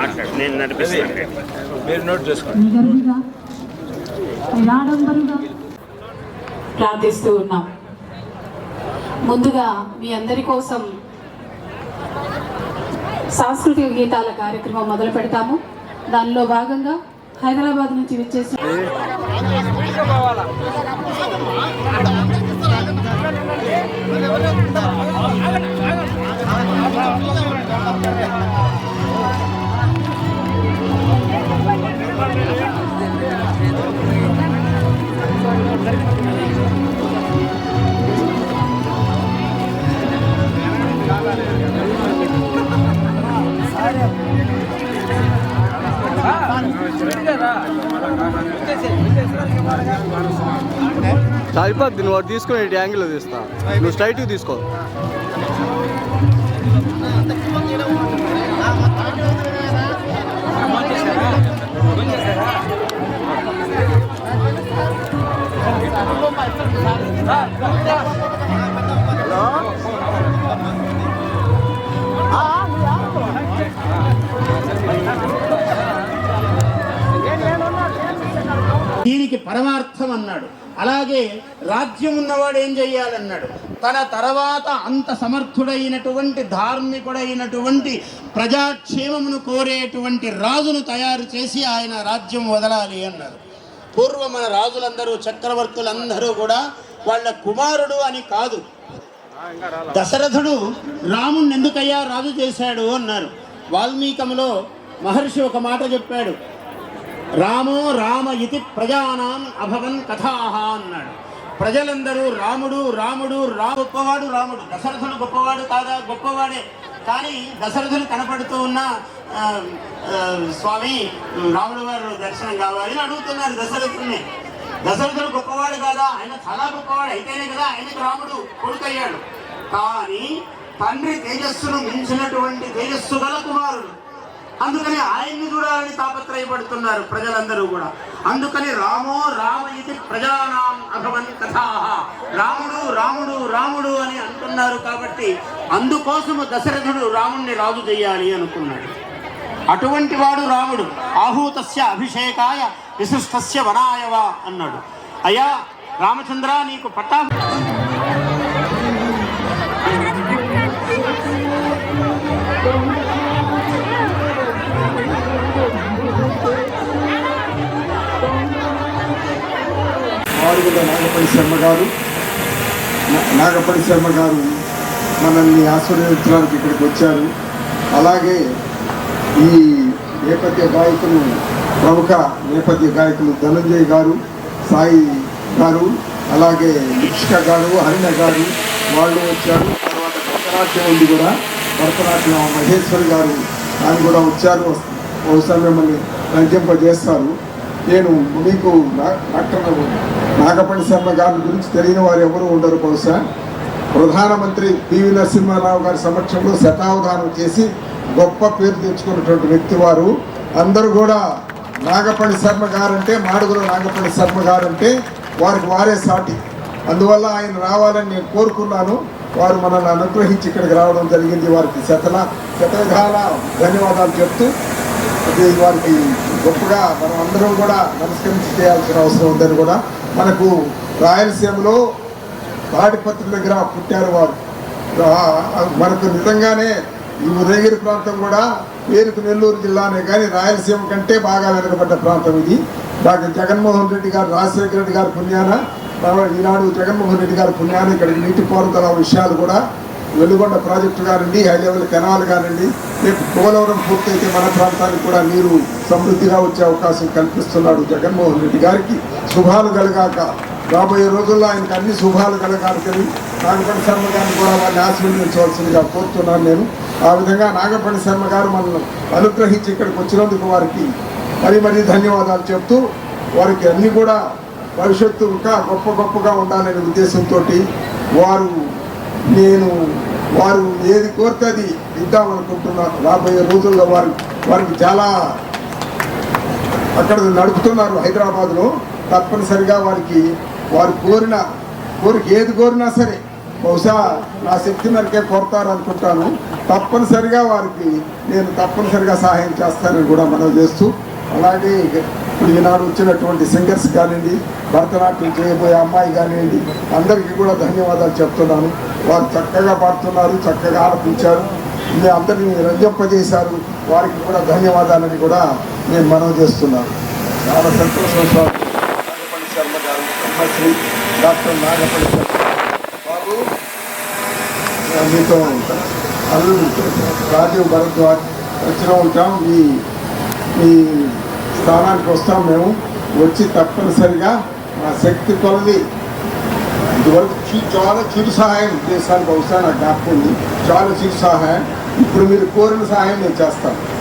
మాట్లాడు నేను నడిపిస్తాను మీరు నోట్ చేసుకోండి. నిగర్విగా నిరాడంబరుగా ప్రార్థిస్తూ ఉన్నాం. ముందుగా మీ అందరి కోసం సాంస్కృతిక గీతాల కార్యక్రమం మొదలు పెడతాము. దానిలో భాగంగా హైదరాబాద్ నుంచి విచ్చేసి సరిపోద్ది నువ్వు తీసుకుని యాంగిల్లో యాంగిల్ తీస్తా. నువ్వు స్ట్రైట్గా తీసుకో. దీనికి పరమార్థం అన్నాడు. అలాగే రాజ్యం ఉన్నవాడు ఏం చెయ్యాలన్నాడు? తన తర్వాత అంత సమర్థుడైనటువంటి ధార్మికుడైనటువంటి ప్రజాక్షేమమును కోరేటువంటి రాజును తయారు చేసి ఆయన రాజ్యం వదలాలి అన్నారు పూర్వం మన రాజులందరూ చక్రవర్తులందరూ కూడా వాళ్ళ కుమారుడు అని కాదు. దశరథుడు రాముణ్ణి ఎందుకయ్యా రాజు చేశాడు అన్నారు. వాల్మీకములో మహర్షి ఒక మాట చెప్పాడు. రామో రామ ఇది ప్రజానాం అభవన్ కథాహ అన్నాడు. ప్రజలందరూ రాముడు రాముడు రా గొప్పవాడు రాముడు. దశరథుడు గొప్పవాడు కాదా? గొప్పవాడే. కానీ దశరథుడు కనపడుతూ ఉన్న స్వామి రాముడు గారు దర్శనం కావాలి అని అడుగుతున్నారు దశరథుడిని దశరథుడు గొప్పవాడు కాదా? ఆయన చాలా గొప్పవాడు అయితేనే కదా ఆయనకు రాముడు కొడుకయ్యాడు. కానీ తండ్రి తేజస్సును మించినటువంటి తేజస్సు గల కుమారుడు. అందుకని ఆయన్ని చూడాలని తాపత్రయపడుతున్నారు ప్రజలందరూ కూడా. అందుకని రామో రామ ఇది ప్రజానాం అభవన్ కథా రాముడు రాముడు రాముడు అని అంటున్నారు కాబట్టి అందుకోసము దశరథుడు రాముణ్ణి రాజు చేయాలి అనుకున్నాడు. అటువంటి వాడు రాముడు. ఆహూతస్య అభిషేకాయ విశిష్టస్య వనాయవా అన్నాడు. అయ్యా రామచంద్ర నీకు పట్టా ఆరుగుల నాగపల్లి శర్మ గారు. నా- నాగపల్లి శర్మ గారు మనల్ని ఆశీర్వదించడానికి ఇక్కడికి వచ్చారు. అలాగే ఈ నేపథ్య గాయకులు ప్రముఖ నేపథ్య గాయకులు ధనంజయ్ గారు సాయి గారు అలాగే లిప్షిక గారు హరిణ గారు వాళ్ళు వచ్చారు. తర్వాత భరతనాట్యం ఉంది కూడా. భరతనాట్యం మహేశ్వరి గారు ఆయన కూడా వచ్చారు. బహుశా మిమ్మల్ని రంజింపజేస్తారు నేను మీకు డాక్టర్ నాగపల్లి శర్మ గారి గురించి తెలియని వారు ఎవరు ఉండరు బహుశా. ప్రధానమంత్రి పివి నరసింహారావు గారి సమక్షంలో శతావధానం చేసి గొప్ప పేరు తెచ్చుకున్నటువంటి వ్యక్తి వారు. అందరూ కూడా నాగపల్లి శర్మ గారంటే మాడుగుల నాగపల్లి శర్మ గారంటే వారికి వారే సాటి. అందువల్ల ఆయన రావాలని నేను కోరుకున్నాను. వారు మనల్ని అనుగ్రహించి ఇక్కడికి రావడం జరిగింది. వారికి శతల శతవిధాల ధన్యవాదాలు చెప్తూ అది వారికి గొప్పగా మనం అందరం కూడా నమస్కరించి చేయాల్సిన అవసరం ఉందని కూడా మనకు రాయలసీమలో తాడిపత్రి దగ్గర పుట్టారు వారు. మనకు నిజంగానే ఈ ఉదయగిరి ప్రాంతం కూడా పేరుకు నెల్లూరు జిల్లానే కానీ రాయలసీమ కంటే బాగా వెనుకబడ్డ ప్రాంతం ఇది. డాక్టర్ జగన్మోహన్ రెడ్డి గారు రాజశేఖర రెడ్డి గారి పుణ్యాన ఈనాడు జగన్మోహన్ రెడ్డి గారి పుణ్యాన ఇక్కడ నీటిపారుదల విషయాలు కూడా వెలుగొండ ప్రాజెక్టు కానివ్వండి హై లెవెల్ కెనాల్ కానివ్వండి రేపు పోలవరం పూర్తయితే మన ప్రాంతానికి కూడా నీరు సమృద్ధిగా వచ్చే అవకాశం కల్పిస్తున్నాడు జగన్మోహన్ రెడ్డి గారికి. శుభాలు కలగాక రాబోయే రోజుల్లో ఆయనకు అన్ని శుభాలు కలగాలని నాగపల్లి శర్మ గారిని కూడా వారిని ఆశీర్వదించవలసిందిగా కోరుతున్నాను నేను. ఆ విధంగా నాగపల్లి శర్మ గారు మనల్ని అనుగ్రహించి ఇక్కడికి వచ్చినందుకు వారికి మరీ మరీ ధన్యవాదాలు చెప్తూ వారికి అన్నీ కూడా భవిష్యత్తు ఇంకా గొప్ప గొప్పగా ఉండాలనే ఉద్దేశంతో వారు నేను వారు ఏది కోరితే అది ఇద్దామనుకుంటున్నాను రాబోయే రోజుల్లో వారు వారికి చాలా అక్కడ నడుపుతున్నారు హైదరాబాద్లో. తప్పనిసరిగా వారికి వారు కోరిన కోరిక ఏది కోరినా సరే బహుశా నా శక్తి మేరకే కోరుతారు అనుకుంటాను. తప్పనిసరిగా వారికి నేను తప్పనిసరిగా సహాయం చేస్తానని కూడా మనం చేస్తూ అలాగే ఇప్పుడు ఈనాడు వచ్చినటువంటి సింగర్స్ కానివ్వండి భరతనాట్యం చేయబోయే అమ్మాయి కానివ్వండి అందరికీ కూడా ధన్యవాదాలు చెప్తున్నాను. వారు చక్కగా పాడుతున్నారు చక్కగా ఆలపించారు. మీ అందరినీ రంజింపజేశారు. వారికి కూడా ధన్యవాదాలని కూడా నేను మనవి చేస్తున్నాను. చాలా సంతోషం సార్. నాగపల్లి శర్మ గారు బ్రహ్మశ్రీ డాక్టర్ నాగపల్లి శర్మ బాబు మీతో అల్లు రాజీవ్ భరద్వాజ్ వచ్చిన ఉంటాం. మీ ఈ స్థానానికి వస్తాం మేము. వచ్చి తప్పనిసరిగా మా శక్తి కొలది. ఇదివరకు చాలా చిరు సహాయం చేశాను బహుశా నాకు జ్ఞాపకం ఉంది. చాలా చిరు సహాయం. ఇప్పుడు మీరు కోరిన సహాయం నేను చేస్తాను.